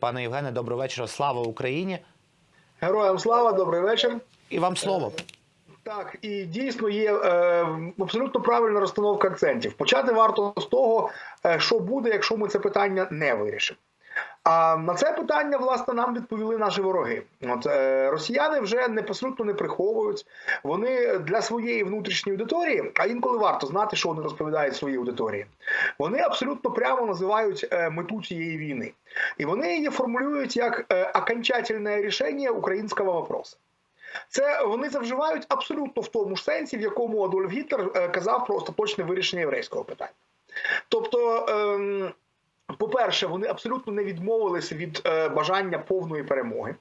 Пане Євгене, доброго вечора. Слава Україні! Героям слава, добрий вечір. І вам слово. Так, і дійсно є е, абсолютно правильна розстановка акцентів. Почати варто з того, е, що буде, якщо ми це питання не вирішимо. А на це питання, власне, нам відповіли наші вороги. От е, росіяни вже не не приховують. Вони для своєї внутрішньої аудиторії, а інколи варто знати, що вони розповідають своїй аудиторії. Вони абсолютно прямо називають е, мету цієї війни, і вони її формулюють як е, окончательне рішення українського вопросу. Це вони це вживають абсолютно в тому ж сенсі, в якому Адольф Гітлер е, казав про остаточне вирішення єврейського питання. Тобто, ем, по-перше, вони абсолютно не відмовилися від е, бажання повної перемоги.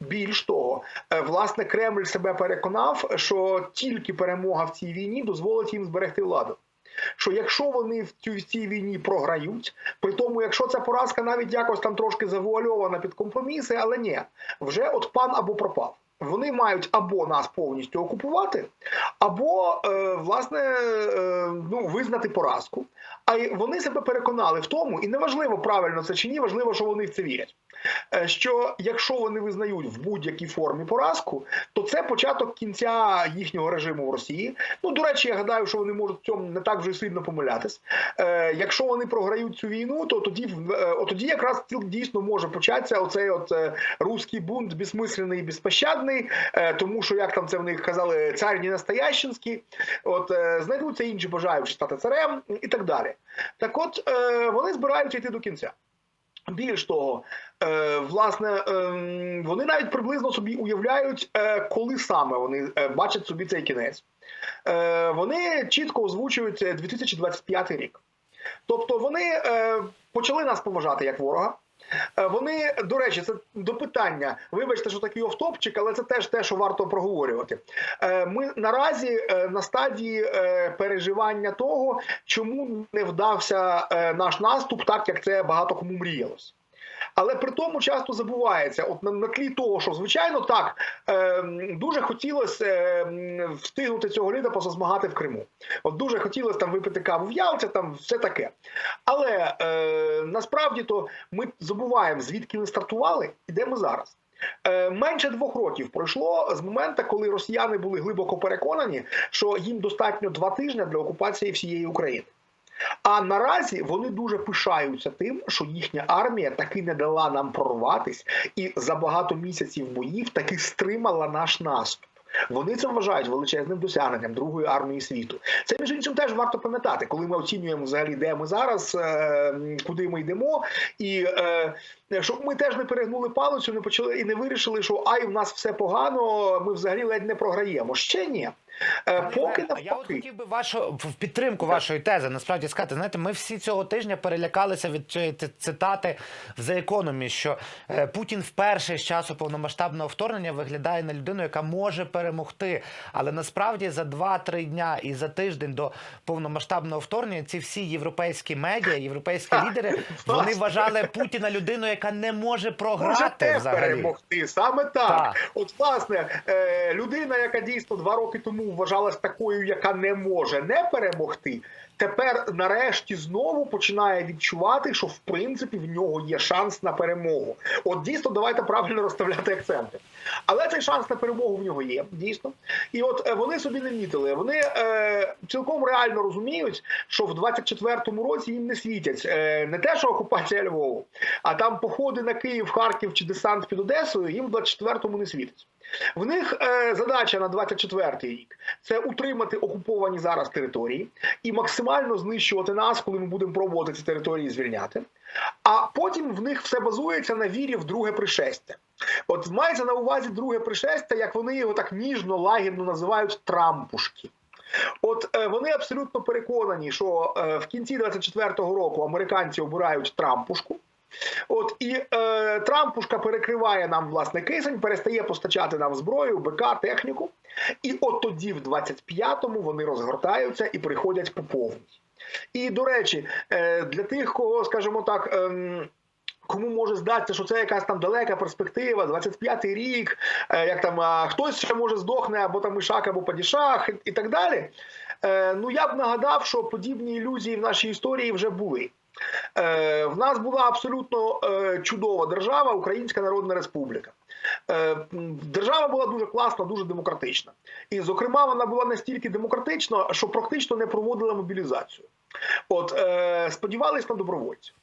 Більш того, е, власне, Кремль себе переконав, що тільки перемога в цій війні дозволить їм зберегти владу. Що якщо вони в цю в цій війні програють, при тому, якщо ця поразка навіть якось там трошки завуальована під компроміси, але ні, вже от пан або пропав. Вони мають або нас повністю окупувати, або е, власне е, ну, визнати поразку. А й вони себе переконали в тому, і неважливо правильно це чи ні, важливо, що вони в це вірять. Е, Що якщо вони визнають в будь-якій формі поразку, то це початок кінця їхнього режиму в Росії. Ну до речі, я гадаю, що вони можуть в цьому не так вже сильно помилятись. Е, Якщо вони програють цю війну, то тоді е, тоді якраз дійсно може початися оцей от руський бунт безсмисленний і безпощадний, тому що як там це в них казали, цар не настоящинський, от знайдуться інші бажаючи стати царем і так далі. Так от вони збираються йти до кінця. Більш того, е, власне, ем, вони навіть приблизно собі уявляють, е, коли саме вони е, бачать собі цей кінець. Вони чітко озвучують е, 2025 рік. Тобто вони почали нас поважати як ворога. Е, Вони, до речі, це до питання. Вибачте, що такий офтопчик, але це теж те, що варто проговорювати. Е, Ми наразі е, на стадії переживання того, чому не вдався наш наступ, так як це багато кому мріялось. Але при тому часто забувається, от на, тлі того, що звичайно так е, дуже хотілося е, встигнути цього літа позазмагати в Криму. От дуже хотілося там випити каву в Ялті, там все таке. Але е, насправді то ми забуваємо, звідки ми стартували і де ми зараз. Е, Менше двох років пройшло з моменту, коли росіяни були глибоко переконані, що їм достатньо два тижні для окупації всієї України. А наразі вони дуже пишаються тим, що їхня армія таки не дала нам прорватись і за багато місяців боїв таки стримала наш наступ. Вони це вважають величезним досягненням Другої армії світу. Це між іншим теж варто пам'ятати, коли ми оцінюємо взагалі, де ми зараз, е, куди ми йдемо, і е, щоб ми теж не перегнули палицю, не почали і не вирішили, що ай, в нас все погано, ми взагалі ледь не програємо. Ще ні. Е, поки А я от хотів би вашу в підтримку вашої тези насправді сказати. Знаєте, ми всі цього тижня перелякалися від цитати в The Economist, що е, Путін вперше з часу повномасштабного вторгнення виглядає на людину, яка може перемогти. Але насправді за 2-3 дня і за тиждень до повномасштабного вторгнення ці всі європейські медіа, європейські лідери, вони вважали Путіна людиною, яка не може програти Можете взагалі. перемогти саме так. Так. От власне е, людина, яка дійсно два роки тому вважалась такою, яка не може не перемогти. Тепер, нарешті, знову починає відчувати, що в принципі в нього є шанс на перемогу. От дійсно, давайте правильно розставляти акценти. Але цей шанс на перемогу в нього є, дійсно. І от е, вони собі не мітили. Вони е, цілком реально розуміють, що в 24-му році їм не світять е, не те, що окупація Львову, а там походи на Київ, Харків чи десант під Одесою їм в 24-му не світить. В них е, задача на 24-й рік це утримати окуповані зараз території і максимально знищувати нас, коли ми будемо пробувати ці території звільняти. А потім в них все базується на вірі в друге пришестя. От мається на увазі друге пришестя, як вони його так ніжно, лагідно називають трампушки. От е, вони абсолютно переконані, що е, в кінці 24-го року американці обирають трампушку. От і е, Трампушка перекриває нам власне кисень, перестає постачати нам зброю, БК, техніку. І от тоді, в 25-му, вони розгортаються і приходять по повній. І до речі, е, для тих, кого, скажімо так. ем, Кому може здатися, що це якась там далека перспектива, 25-й рік, е, як там хтось ще може здохне, або там Ішак, або Падішах, і, і так далі. Е, ну я б нагадав, що подібні ілюзії в нашій історії вже були. Е, в нас була абсолютно е, чудова держава, Українська Народна Республіка. Е, Держава була дуже класна, дуже демократична. І, зокрема, вона була настільки демократична, що практично не проводила мобілізацію. От сподівались на добровольців.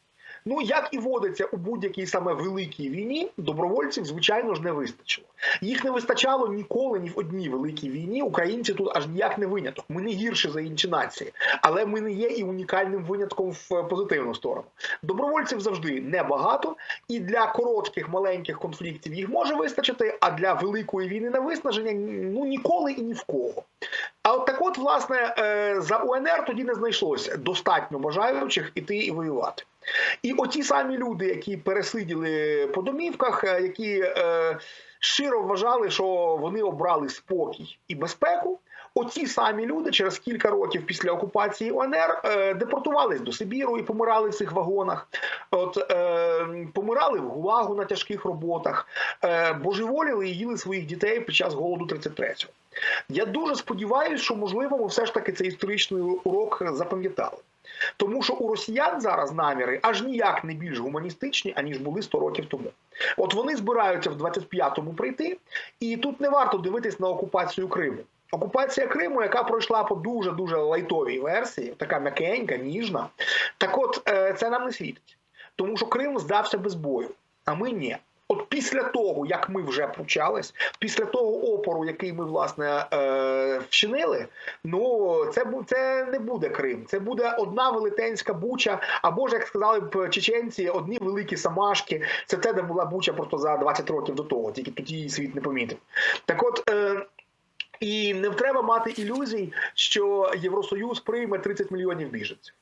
Ну, як і водиться у будь-якій саме великій війні, добровольців, звичайно ж, не вистачило. Їх не вистачало ніколи ні в одній великій війні. Українці тут аж ніяк не виняток. Ми не гірші за інші нації, але ми не є і унікальним винятком в позитивну сторону. Добровольців завжди небагато, і для коротких маленьких конфліктів їх може вистачити, а для великої війни на виснаження ну ніколи і ні в кого. А от так, от, власне, е, за УНР тоді не знайшлося достатньо бажаючих іти і воювати. І оті самі люди, які пересиділи по домівках, е, які е, щиро вважали, що вони обрали спокій і безпеку. Оці самі люди через кілька років після окупації УНР е, депортувались до Сибіру і помирали в цих вагонах. От е, помирали в ГУЛАГу на тяжких роботах, е, божеволіли і їли своїх дітей під час голоду 33-го. Я дуже сподіваюся, що можливо ми все ж таки цей історичний урок запам'ятали. Тому що у росіян зараз наміри аж ніяк не більш гуманістичні, аніж були 100 років тому. От вони збираються в 25-му прийти, і тут не варто дивитись на окупацію Криму. Окупація Криму, яка пройшла по дуже дуже лайтовій версії, така м'якенька, ніжна. Так, от е, це нам не світить, тому що Крим здався без бою, а ми ні. От після того, як ми вже почались, після того опору, який ми власне е, вчинили, ну це це не буде Крим. Це буде одна велетенська буча, або ж як сказали б чеченці, одні великі самашки. Це те, де була буча просто за 20 років до того, тільки тоді її світ не помітив. Так, от. Е, і не треба мати ілюзій, що Євросоюз прийме 30 мільйонів біженців.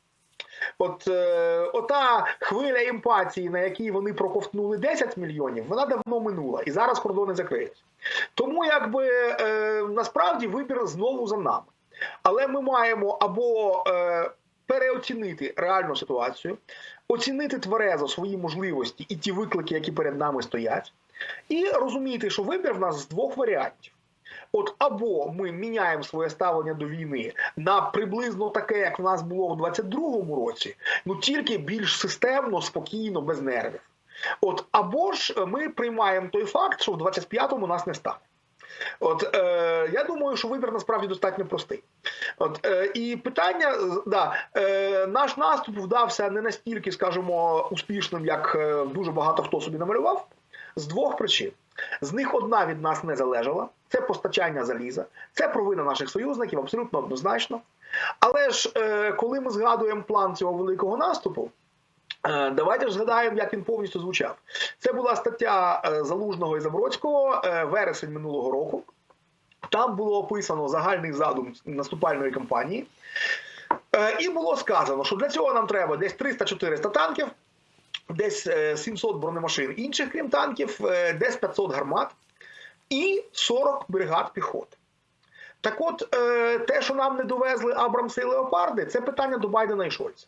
От е, ота хвиля емпатії, на якій вони проковтнули 10 мільйонів, вона давно минула, і зараз кордони закриють. Тому якби е, насправді вибір знову за нами. Але ми маємо або е, переоцінити реальну ситуацію, оцінити тверезо свої можливості і ті виклики, які перед нами стоять, і розуміти, що вибір в нас з двох варіантів. От або ми міняємо своє ставлення до війни на приблизно таке, як в нас було в 22-му році, ну тільки більш системно, спокійно, без нервів. От або ж ми приймаємо той факт, що в 25-му нас не стане. От е, я думаю, що вибір насправді достатньо простий. От е, і питання, е, да, е, наш наступ вдався не настільки, скажімо, успішним, як е, дуже багато хто собі намалював, з двох причин. З них одна від нас не залежала: це постачання заліза, це провина наших союзників, абсолютно однозначно. Але ж е, коли ми згадуємо план цього великого наступу. Е, Давайте ж згадаємо, як він повністю звучав. Це була стаття е, Залужного і Забродського, вересень минулого року. Там було описано загальний задум наступальної кампанії. І було сказано, що для цього нам треба десь 300-400 танків, десь е, 700 бронемашин інших, крім танків, е, десь 500 гармат і 40 бригад піхоти. Так от, е, те, що нам не довезли Абрамси і Леопарди, це питання до Байдена і Шольца.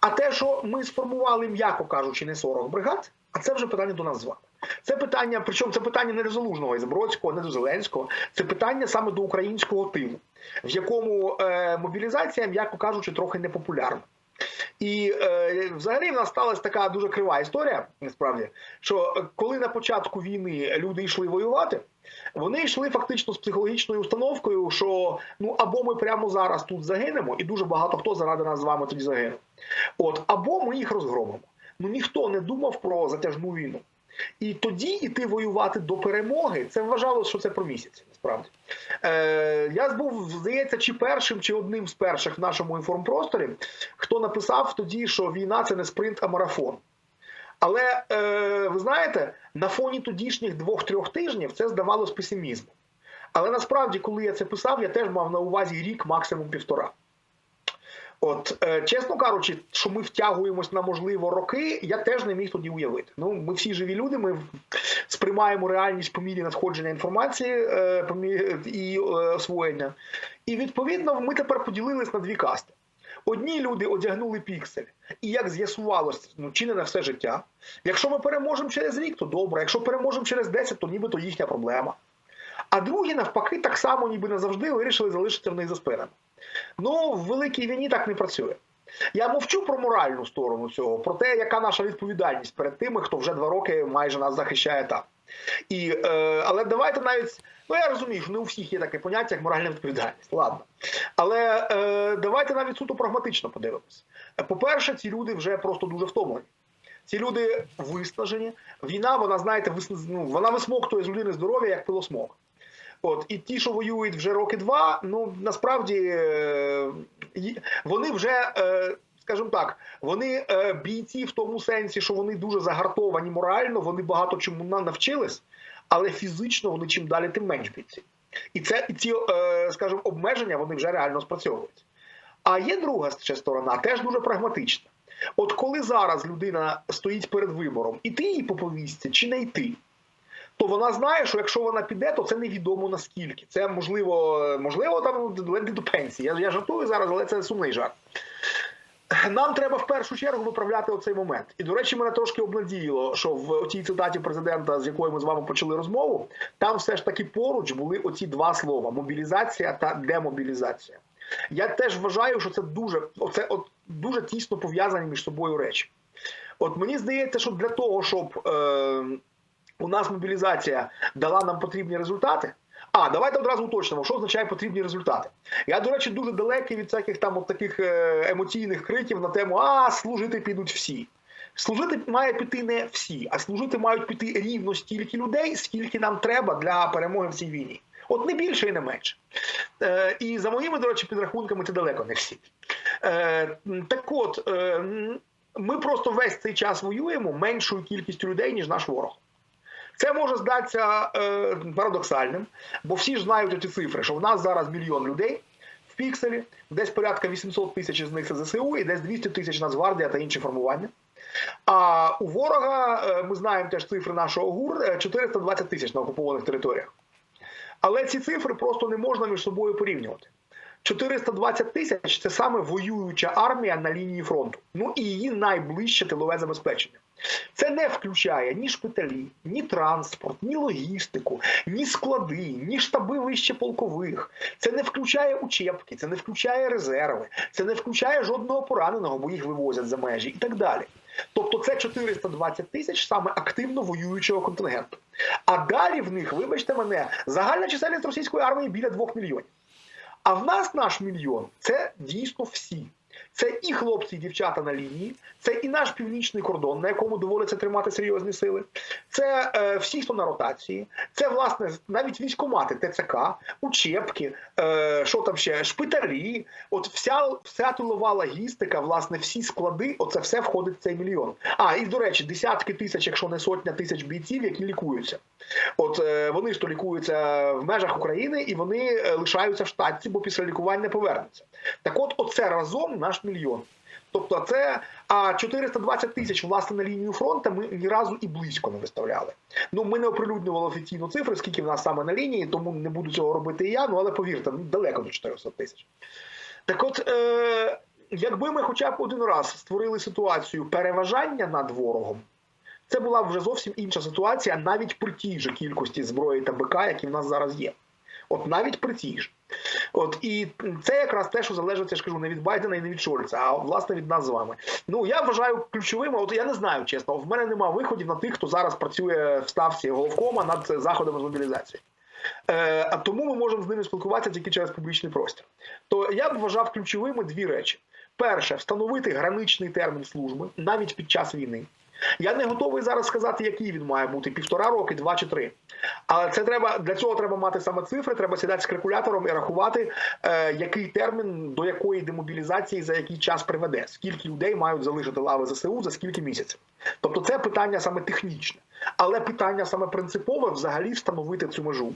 А те, що ми сформували, м'яко кажучи, не 40 бригад, а це вже питання до нас з вами. Це питання, причому це питання не до Залужного і Забродського, не до Зеленського, це питання саме до українського тилу, в якому е, мобілізація, м'яко кажучи, трохи непопулярна. І е, взагалі в нас сталася така дуже крива історія, насправді, що коли на початку війни люди йшли воювати, вони йшли фактично з психологічною установкою, що ну або ми прямо зараз тут загинемо, і дуже багато хто заради нас з вами тоді загине. От, або ми їх розгромимо. Ну ніхто не думав про затяжну війну. І тоді іти воювати до перемоги, це вважалося, що це про місяць. Насправді е, я був, здається, чи першим, чи одним з перших в нашому інформпросторі, хто написав тоді, що війна це не спринт, а марафон. Але е, ви знаєте, на фоні тодішніх двох-трьох тижнів це здавалось песимізмом. Але насправді, коли я це писав, я теж мав на увазі рік, максимум півтора. От, е, чесно кажучи, що ми втягуємось на можливо роки, я теж не міг тоді уявити. Ну, ми всі живі люди, ми сприймаємо реальність по мірі надходження інформації е, і е, освоєння. І відповідно ми тепер поділились на дві касти. Одні люди одягнули піксель, і як з'ясувалось, ну чи не на все життя. Якщо ми переможемо через рік, то добре. Якщо переможемо через 10, то нібито їхня проблема. А другі, навпаки, так само, ніби не завжди вирішили залишитися в них за спинами. Ну, в великій війні так не працює. Я мовчу про моральну сторону цього, про те, яка наша відповідальність перед тими, хто вже два роки майже нас захищає там. І, е, але давайте навіть, ну я розумію, що не у всіх є таке поняття, як моральна відповідальність. Ладно. Але е, давайте навіть суто прагматично подивимось. По-перше, ці люди вже просто дуже втомлені. Ці люди виснажені. Війна, вона, знаєте, вис... ну, вона висмоктує з людини здоров'я як пилосмок. От і ті, що воюють вже роки два, ну насправді е, вони вже, е, скажімо так, вони е, бійці в тому сенсі, що вони дуже загартовані морально, вони багато чому навчились, але фізично вони чим далі, тим менш бійці. І це і ці, скажімо, обмеження вони вже реально спрацьовують. А є друга ще сторона, теж дуже прагматична. От коли зараз людина стоїть перед вибором, іти їй по повістці чи не йти, то вона знає, що якщо вона піде, то це невідомо наскільки. Це можливо, можливо, там ледь до пенсії. Я, я жартую зараз, але це сумний жарт. Нам треба в першу чергу виправляти оцей момент. І, до речі, мене трошки обнадіяло, що в цій цитаті президента, з якої ми з вами почали розмову, там все ж таки поруч були оці два слова: мобілізація та демобілізація. Я теж вважаю, що це дуже оце от дуже тісно пов'язані між собою речі. От мені здається, що для того, щоб е, у нас мобілізація дала нам потрібні результати. А, давайте одразу уточнимо, що означає потрібні результати. Я, до речі, дуже далекий від всяких там от таких е, емоційних криків на тему А, служити підуть всі. Служити має піти не всі, а служити мають піти рівно стільки людей, скільки нам треба для перемоги в цій війні. От не більше і не менше. Е, і за моїми, до речі, підрахунками, це далеко не всі. Е, так от, е, ми просто весь цей час воюємо меншою кількістю людей, ніж наш ворог. Це може здатися е, парадоксальним, бо всі ж знають ці цифри, що в нас зараз мільйон людей в пікселі, десь порядка 800 тисяч з них це ЗСУ і десь 200 тисяч Нацгвардія та інші формування. А у ворога е, ми знаємо теж цифри нашого ГУР е, 420 тисяч на окупованих територіях. Але ці цифри просто не можна між собою порівнювати. 420 тисяч це саме воююча армія на лінії фронту. Ну і її найближче тилове забезпечення. Це не включає ні шпиталі, ні транспорт, ні логістику, ні склади, ні штаби вище полкових. Це не включає учебки, це не включає резерви, це не включає жодного пораненого, бо їх вивозять за межі і так далі. Тобто це 420 тисяч саме активно воюючого контингенту. А далі в них, вибачте мене, загальна чисельність російської армії біля 2 мільйонів. А в нас наш мільйон це дійсно всі. Це і хлопці, і дівчата на лінії, це і наш північний кордон, на якому доводиться тримати серйозні сили. Це е, всі, хто на ротації, це власне навіть військомати, ТЦК, учебки, е, що там ще, шпиталі. От вся, вся тилова логістика, власне, всі склади, оце все входить в цей мільйон. А і до речі, десятки тисяч, якщо не сотня тисяч бійців, які лікуються. От е, вони ж то лікуються в межах України і вони е, лишаються в штатці, бо після лікування повернуться. Так от, оце разом наш мільйон. Тобто це а 420 тисяч власне на лінію фронту ми ні разу і близько не виставляли. Ну ми не оприлюднювали офіційну цифру, скільки в нас саме на лінії, тому не буду цього робити і я. Ну але повірте, ну, далеко до 400 тисяч. Так от, е, якби ми хоча б один раз створили ситуацію переважання над ворогом, це була б вже зовсім інша ситуація, навіть при тій же кількості зброї та БК, які в нас зараз є. От навіть при тій ж. От і це якраз те, що залежить, я ж кажу, не від Байдена і не від Шольца, а власне від нас з вами. Ну я вважаю ключовим. От я не знаю, чесно, в мене немає виходів на тих, хто зараз працює в ставці головкома над заходами з мобілізації. Е, а тому ми можемо з ними спілкуватися тільки через публічний простір. То я б вважав ключовими дві речі: перше, встановити граничний термін служби навіть під час війни. Я не готовий зараз сказати, який він має бути півтора роки, два чи три. Але це треба для цього треба мати саме цифри. Треба сідати з калькулятором і рахувати, е, який термін до якої демобілізації за який час приведе, скільки людей мають залишити лави ЗСУ за скільки місяців. Тобто, це питання саме технічне, але питання саме принципове взагалі встановити цю межу.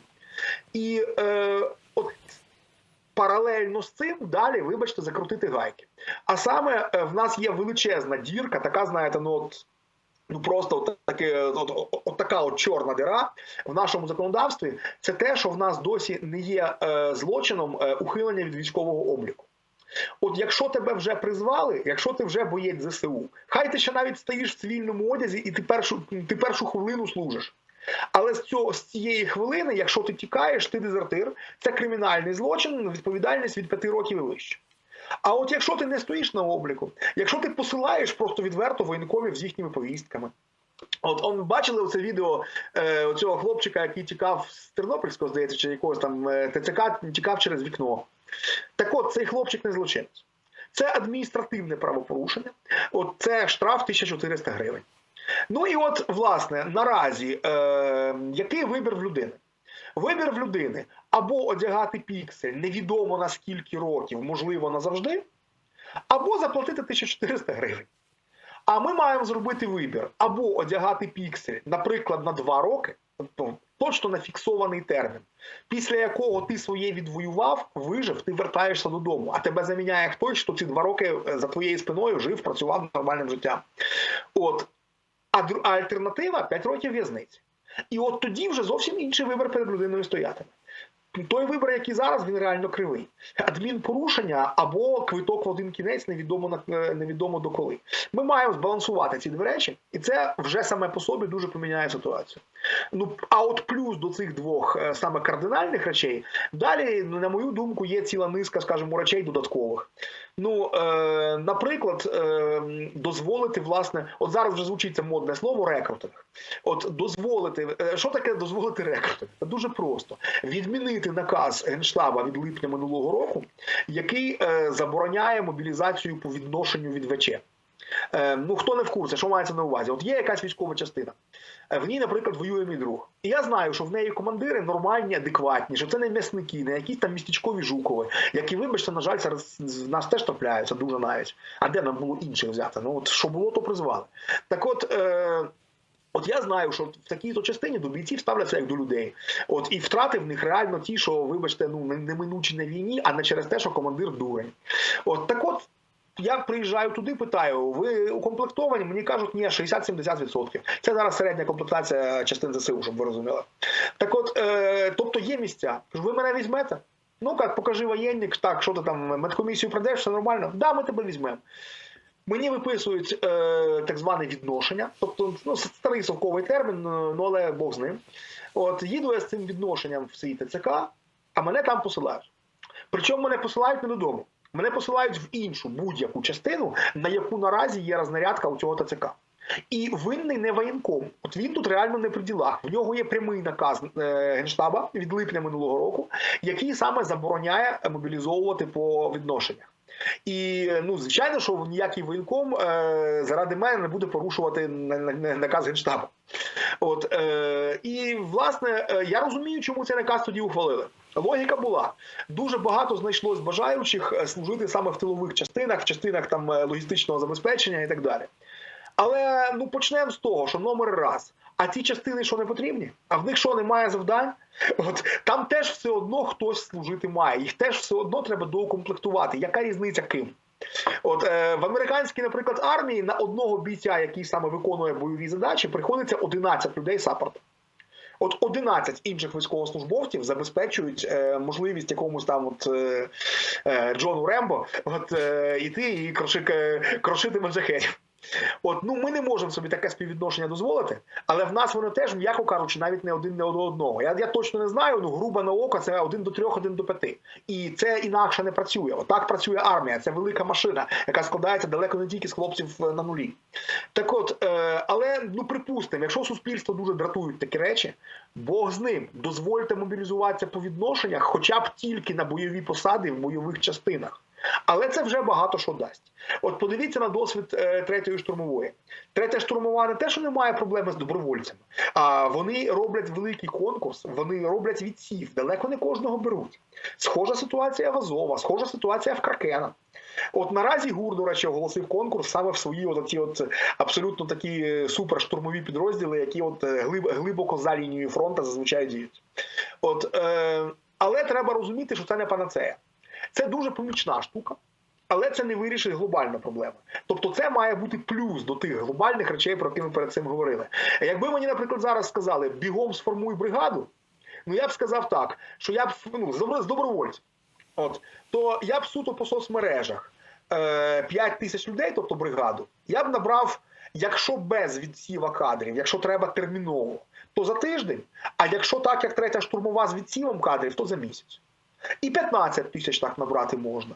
І е, от паралельно з цим далі, вибачте, закрутити гайки. А саме е, в нас є величезна дірка, така, знаєте, ну от. Ну просто от, таке, от, от, така от чорна дира в нашому законодавстві. Це те, що в нас досі не є е, злочином е, ухилення від військового обліку. От якщо тебе вже призвали, якщо ти вже боєць ЗСУ, хай ти ще навіть стоїш в цивільному одязі і ти першу, ти першу хвилину служиш. Але з цього з цієї хвилини, якщо ти тікаєш, ти дезертир, це кримінальний злочин, відповідальність від 5 років і вище. А от якщо ти не стоїш на обліку, якщо ти посилаєш просто відверто воєнковів з їхніми повістками. От он бачили оце відео е, цього хлопчика, який тікав з Тернопільського, здається, чи якогось там е, ТЦК, тікав через вікно. Так от, цей хлопчик не злочинець. Це адміністративне правопорушення. От це штраф 1400 гривень. Ну і от, власне, наразі, е, який вибір в людини? Вибір в людини або одягати піксель невідомо на скільки років, можливо, назавжди, або заплатити 1400 гривень. А ми маємо зробити вибір або одягати піксель, наприклад, на 2 роки, тобто точно на фіксований термін, після якого ти своє відвоював, вижив, ти вертаєшся додому, а тебе заміняє хтось, хто ці два роки е, за твоєю спиною жив, працював нормальним життям. От. А альтернатива 5 років в'язниці. І от тоді вже зовсім інший вибір перед людиною стоятиме. Той вибір, який зараз, він реально кривий. Адмінпорушення або квиток в один кінець невідомо на е, невідомо до коли. Ми маємо збалансувати ці дві речі, і це вже саме по собі дуже поміняє ситуацію. Ну а от плюс до цих двох е, саме кардинальних речей, далі, ну, на мою думку, є ціла низка, скажімо, речей додаткових. Ну, е, наприклад, е, дозволити, власне, от зараз вже звучить це модне слово рекрутинг. От дозволити, е, що таке дозволити рекрутинг? Це дуже просто. Відмінити наказ Генштаба від липня минулого року, який е, забороняє мобілізацію по відношенню від ВЧ. Е, ну хто не в курсі, що мається на увазі? От є якась військова частина. Е, В ній, наприклад, воює мій друг. І я знаю, що в неї командири нормальні, адекватні, що це не м'ясники, не якісь там містечкові жукови, які, вибачте, на жаль, зараз в нас теж трапляються дуже навіть. А де нам було інших взяти? Ну от що було, то призвали. Так от. Е- От я знаю, що в такій то частині до бійців ставляться як до людей. От і втрати в них реально ті, що, вибачте, ну неминучі на війні, а не через те, що командир дурень. От так от. Я приїжджаю туди, питаю, ви укомплектовані? Мені кажуть, ні, 60-70%. Це зараз середня комплектація частин ЗСУ, щоб ви розуміли. Так от, е, тобто є місця. Ви мене візьмете? Ну як, покажи воєнник, так, що ти там, медкомісію пройдеш, все нормально? Да, ми тебе візьмемо. Мені виписують е, так зване відношення, тобто ну, старий совковий термін, е, ну але Бог з ним. От їду я з цим відношенням в свій ТЦК, а мене там посилають. Причому мене посилають не додому. Мене посилають в іншу будь-яку частину, на яку наразі є рознарядка у цього ТЦК. І винний не воєнком. От він тут реально не при ділах. В нього є прямий наказ е, генштаба від липня минулого року, який саме забороняє мобілізовувати по відношеннях. І ну звичайно, що ніякий воєнком е, заради мене не буде порушувати на- на- на- наказ генштабу. От е, і власне е, я розумію, чому цей наказ тоді ухвалили. Логіка була дуже багато знайшлось бажаючих е, служити саме в тилових частинах, в частинах там логістичного забезпечення і так далі. Але ну почнемо з того, що номер раз. А ті частини, що не потрібні, а в них що немає завдань? От там теж все одно хтось служити має. Їх теж все одно треба доукомплектувати. Яка різниця ким? От е, в американській, наприклад, армії на одного бійця, який саме виконує бойові задачі, приходиться 11 людей саппорту. От 11 інших військовослужбовців забезпечують е, можливість якомусь там от е, е, Джону Рембо от е, іти і кроши, крошити маджахетів. От ну ми не можемо собі таке співвідношення дозволити, але в нас воно теж, м'яко кажучи, навіть не один не до одного. Я, я точно не знаю. Ну грубо на око це один до трьох, один до п'яти. І це інакше не працює. Отак працює армія. Це велика машина, яка складається далеко не тільки з хлопців е, на нулі. Так от, е, але ну припустимо, якщо суспільство дуже дратують такі речі, Бог з ним дозвольте мобілізуватися по відношеннях, хоча б тільки на бойові посади в бойових частинах. Але це вже багато що дасть. От подивіться на досвід е, третьої штурмової. Третя штурмова не те, що не має проблеми з добровольцями, а вони роблять великий конкурс, вони роблять відсів, далеко не кожного беруть. Схожа ситуація в Азова, схожа ситуація в Кракена. От наразі ГУР, до речі, оголосив конкурс саме в свої от ці от абсолютно такі е, суперштурмові підрозділи, які от е, глибоко за лінією фронту зазвичай діють. От, е, але треба розуміти, що це не панацея. Це дуже помічна штука, але це не вирішить глобальну проблему. Тобто, це має бути плюс до тих глобальних речей, про які ми перед цим говорили. Якби мені, наприклад, зараз сказали бігом сформуй бригаду, ну я б сказав так, що я б ну, з добровольців. От то я б суто по соцмережах е, 5 тисяч людей, тобто бригаду, я б набрав, якщо без відсіва кадрів, якщо треба терміново, то за тиждень. А якщо так, як третя штурмова з відсівом кадрів, то за місяць. І 15 тисяч так набрати можна.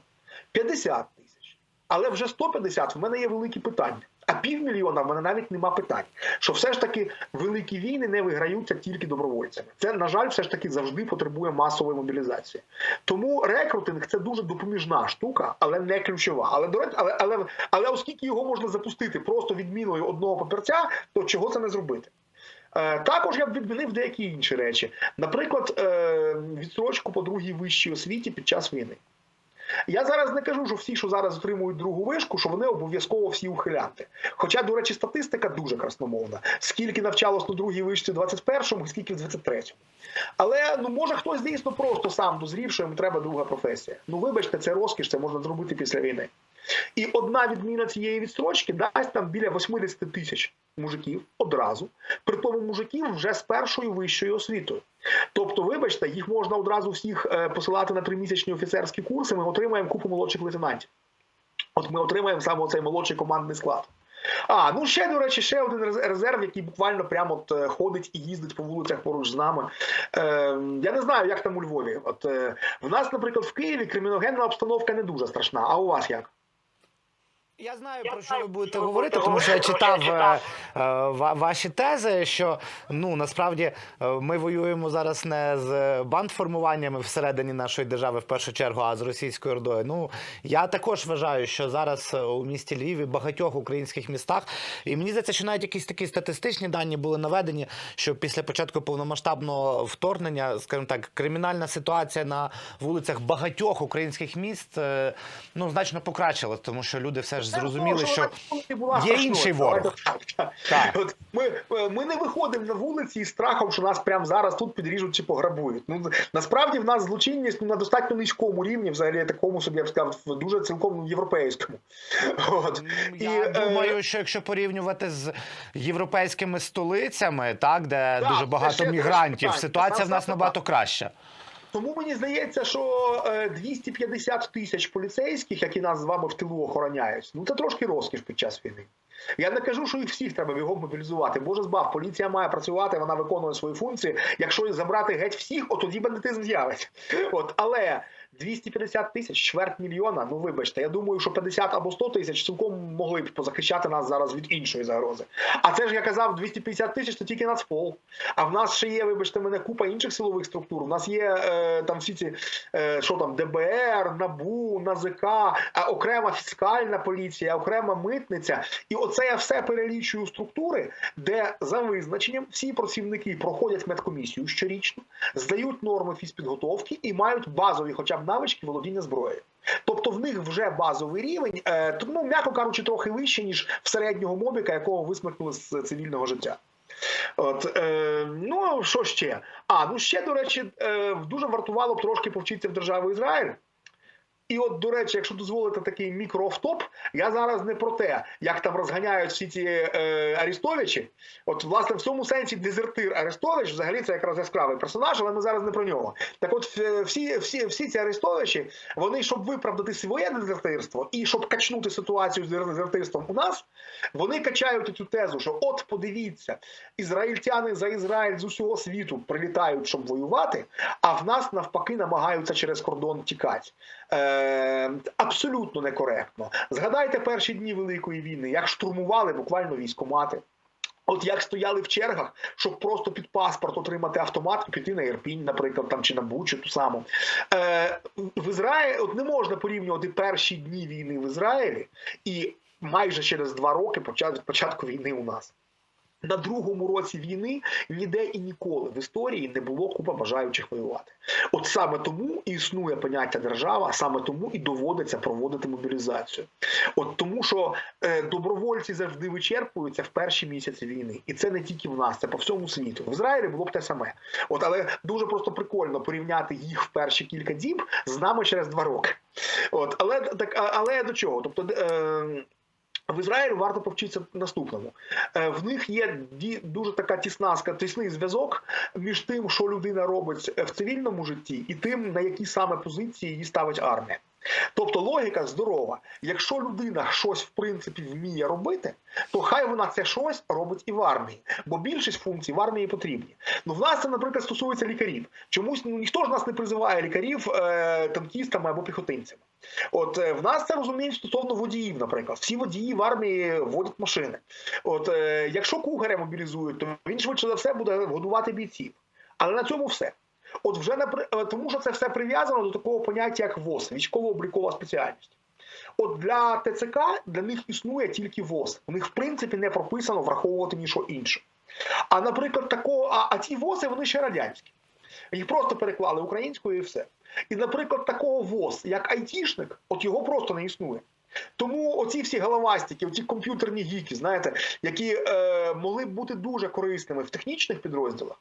50 тисяч. Але вже 150 в мене є великі питання. А півмільйона в мене навіть нема питань. Що все ж таки великі війни не виграються тільки добровольцями. Це, на жаль, все ж таки завжди потребує масової мобілізації. Тому рекрутинг це дуже допоміжна штука, але не ключова. Але до але, але, але оскільки його можна запустити просто відміною одного папірця, то чого це не зробити? Е, Також я б відмінив деякі інші речі, наприклад, е, відстрочку по другій вищій освіті під час війни. Я зараз не кажу, що всі, що зараз отримують другу вишку, що вони обов'язково всі ухилянти. Хоча, до речі, статистика дуже красномовна. Скільки навчалось на другій вишці в 21-му, скільки в 23-му. Але ну може хтось дійсно просто сам дозрів, що йому треба друга професія. Ну вибачте, це розкіш, це можна зробити після війни. І одна відміна цієї відстрочки дасть там біля 80 тисяч мужиків одразу, при тому мужиків вже з першою вищою освітою. Тобто, вибачте, їх можна одразу всіх е, посилати на тримісячні офіцерські курси. Ми отримаємо купу молодших лейтенантів. От ми отримаємо саме цей молодший командний склад. А, ну ще, до речі, ще один резерв, який буквально прямо от е, ходить і їздить по вулицях поруч з нами. Е, я не знаю, як там у Львові. От е, в нас, наприклад, в Києві криміногенна обстановка не дуже страшна. А у вас як? Я знаю, Я про що ви будете що говорити, тому що я що читав е, е, ваші тези, що ну насправді е, ми воюємо зараз не з бандформуваннями всередині нашої держави, в першу чергу, а з російською ордою. Ну я також вважаю, що зараз е, у місті Львіві багатьох українських містах, і мені здається, що навіть якісь такі статистичні дані були наведені, що після початку повномасштабного вторгнення, скажімо так, кримінальна ситуація на вулицях багатьох українських міст е, ну значно покращилась, тому що люди все ж зрозуміли, Ну, що є інший ворог. От ми, ми не виходимо на вулиці із страхом, що нас прямо зараз тут підріжуть чи пограбують. Ну насправді в нас злочинність ну, на достатньо низькому рівні, взагалі такому собі я б сказав, в дуже цілком європейському. От. Я І, е, думаю, що якщо порівнювати з європейськими столицями, так де Так, дуже багато мігрантів, ситуація в нас набагато краща. Тому мені здається, що е, 250 тисяч поліцейських, які нас з вами в тилу охороняють, ну це трошки розкіш під час війни. Я не кажу, що їх всіх треба бігом мобілізувати. Боже збав, поліція має працювати, вона виконує свої функції. Якщо забрати геть всіх, от тоді бандитизм з'явиться. От, але 250 тисяч, чверть мільйона. Ну вибачте, я думаю, що 50 або 100 тисяч цілком могли б позахищати нас зараз від іншої загрози. А це ж я казав, 250 тисяч це тільки Нацпол. А в нас ще є, вибачте мене, купа інших силових структур. У нас є е, там всі ці е, що там, ДБР, НАБУ, НАЗК, а окрема фіскальна поліція, окрема митниця. І оце я все перелічую структури, де за визначенням всі працівники проходять медкомісію щорічно, здають норми фізпідготовки і мають базові, хоча б навички володіння зброєю. Тобто в них вже базовий рівень, ну тому, м'яко кажучи, трохи вище, ніж в середнього мобіка, якого висмикнули з цивільного життя. От, е, ну, що ще? А, ну ще, до речі, е, дуже вартувало б трошки повчитися в державу Ізраїль. І от, до речі, якщо дозволите такий мікроофтоп, я зараз не про те, як там розганяють всі ці е, арестовичі. От, власне, в цьому сенсі дезертир Арестович взагалі це якраз яскравий персонаж, але ми зараз не про нього. Так от, е, всі, всі, всі ці арестовичі, вони, щоб виправдати своє дезертирство і щоб качнути ситуацію з дезертирством у нас, вони качають цю тезу, що от подивіться, ізраїльтяни за Ізраїль з усього світу прилітають, щоб воювати, а в нас навпаки намагаються через кордон тікати. Е, абсолютно некоректно. Згадайте перші дні Великої війни, як штурмували буквально військомати. От як стояли в чергах, щоб просто під паспорт отримати автомат і піти на Ірпінь, наприклад, там чи на Бучу ту саму. Е, в Ізраїлі от не можна порівнювати перші дні війни в Ізраїлі і майже через два роки почат- початку війни у нас. На другому році війни ніде і ніколи в історії не було купа бажаючих воювати. От саме тому існує поняття держава, саме тому і доводиться проводити мобілізацію. От тому, що е, добровольці завжди вичерпуються в перші місяці війни, і це не тільки в нас, це по всьому світу. В Ізраїлі було б те саме. От, але дуже просто прикольно порівняти їх в перші кілька діб з нами через два роки. От, але так, але до чого? Тобто. Е, в Ізраїлі варто повчитися наступному. Е, В них є дуже така тісна тісний зв'язок між тим, що людина робить в цивільному житті, і тим, на які саме позиції її ставить армія. Тобто логіка здорова. Якщо людина щось в принципі вміє робити, то хай вона це щось робить і в армії, бо більшість функцій в армії потрібні. Ну в нас це, наприклад, стосується лікарів. Чомусь ну ніхто ж нас не призиває лікарів е, танкістами або піхотинцями. От е, в нас це розуміють стосовно водіїв, наприклад. Всі водії в армії водять машини. От е, якщо кухаря мобілізують, то він швидше за все буде годувати бійців. Але на цьому все. От вже напри... е, тому, що це все прив'язано до такого поняття, як ВОЗ, військово-облікова спеціальність. От для ТЦК для них існує тільки ВОЗ. У них в принципі не прописано враховувати нічого інше. А наприклад, такого, а, а ті ВОЗи вони ще радянські. Їх просто переклали українською і все. І, наприклад, такого ВОЗ, як айтішник, от його просто не існує. Тому оці всі головастики, оці комп'ютерні гіки, знаєте, які е, могли б бути дуже корисними в технічних підрозділах,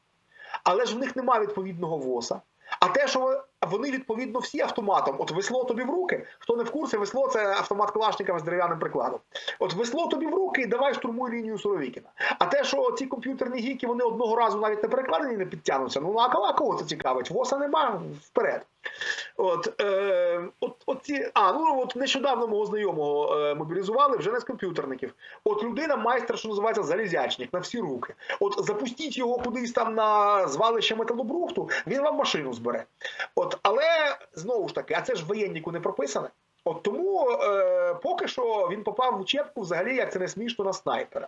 але ж в них немає відповідного ВОСа. А те, що вони відповідно всі автоматом, от весло тобі в руки, хто не в курсі, весло це автомат Калашникова з дерев'яним прикладом. От весло тобі в руки і давай штурмуй лінію Суровікіна. А те, що ці комп'ютерні гіки, вони одного разу навіть не перекладені, не підтягнуться. Ну а кого- це цікавить? ВОСа нема вперед. От, е, от, от ці, а, ну от нещодавно мого знайомого е, мобілізували вже не з комп'ютерників. От людина майстер, що називається залізячник на всі руки. От запустіть його кудись там на звалище металобрухту, він вам машину збере. От, але знову ж таки, а це ж воєнніку не прописане. От тому е, поки що він попав в учебку взагалі, як це не смішно, на снайпера.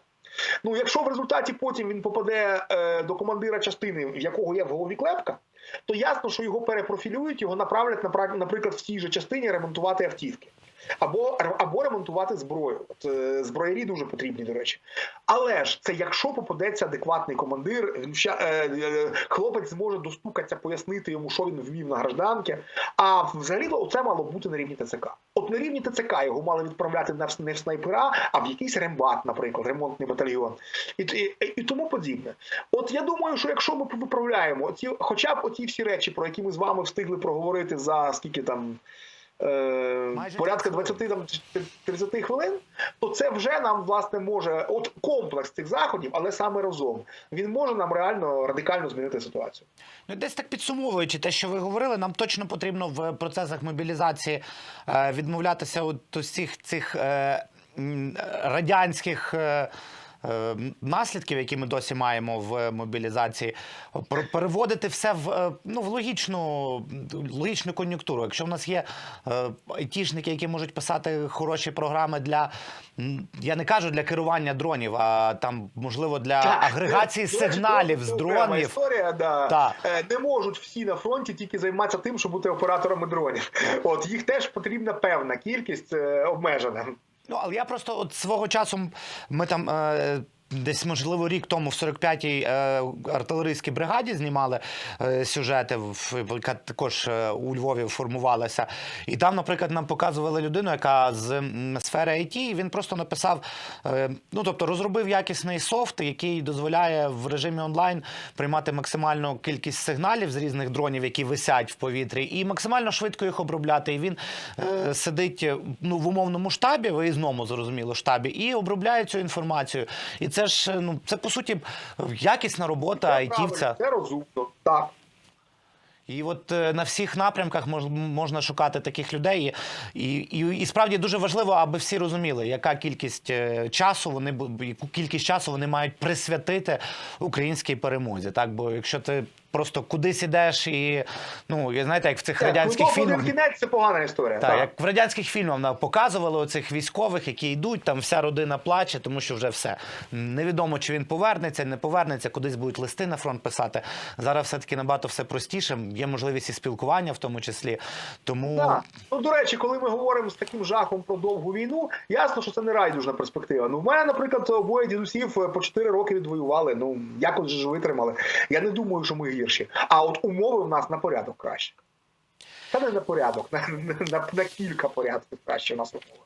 Ну, якщо в результаті потім він попаде е, до командира частини, в якого є в голові клепка, то ясно, що його перепрофілюють, його направлять, напра- наприклад, в тій же частині ремонтувати автівки. Або, або ремонтувати зброю. От, е, зброярі дуже потрібні, до речі. Але ж це якщо попадеться адекватний командир, е, е, хлопець зможе достукатися, пояснити йому, що він вмів на гражданки. А взагалі це мало бути на рівні ТЦК. От на рівні ТЦК його мали відправляти не в- снайпера, а в якийсь рембат, наприклад, ремонтний батальйон і, і, і тому подібне. От я думаю, що якщо ми виправляємо ці, хоча б оті всі речі, про які ми з вами встигли проговорити за скільки там. Е, порядка 30 20 там 30 хвилин, то це вже нам власне може от комплекс цих заходів, але саме разом він може нам реально радикально змінити ситуацію. Ну, десь так підсумовуючи те, що ви говорили, нам точно потрібно в процесах мобілізації е, відмовлятися от усіх цих е, радянських. Е, Наслідків, які ми досі маємо в мобілізації, пер- переводити все в е, ну в логічну логічну кон'юнктуру. Якщо в нас є е, айтішники, які можуть писати хороші програми для я не кажу для керування дронів, а там можливо для агрегації сигналів з дронів. Історія, да. Так. Е, Не можуть всі на фронті тільки займатися тим, щоб бути операторами дронів. От їх теж потрібна певна кількість обмежена. Ну, але я просто от свого часу ми там. Е... Десь, можливо, рік тому в 45-й е, артилерійській бригаді знімали е, сюжети, яка також е, у Львові формувалася. І там, наприклад, нам показували людину, яка з сфери IT, і він просто написав, ну тобто розробив якісний софт, який дозволяє в режимі онлайн приймати максимальну кількість сигналів з різних дронів, які висять в повітрі, і максимально швидко їх обробляти. І він сидить ну, в умовному штабі, виїзному, зрозуміло, штабі, і обробляє цю інформацію. І це ж ну це по суті якісна робота Це айтівця. правильно, Це розумно. Так. І от е, на всіх напрямках можна шукати таких людей. І, і, і справді дуже важливо, аби всі розуміли, яка кількість е, часу вони яку кількість часу вони мають присвятити українській перемозі. Так, бо якщо ти просто кудись ідеш і ну і знаєте, як в цих радянських в один фільмах. кінець це погана історія. Так, так. як в радянських фільмах нам показували оцих військових, які йдуть, там вся родина плаче, тому що вже все. Невідомо, чи він повернеться, не повернеться, кудись будуть листи на фронт писати. Зараз все-таки набагато все простіше. Є можливість і спілкування в тому числі. Тому Так. Ну, до речі, коли ми говоримо з таким жахом про довгу війну, ясно, що це не райдужна перспектива. Ну, в мене, наприклад, обоє дідусів е, по 4 роки відвоювали. Ну, якось же ж витримали. Я не думаю, що ми гірші. А от умови в нас на порядок краще. Та не на порядок, на, на, на, кілька порядків краще в нас умови.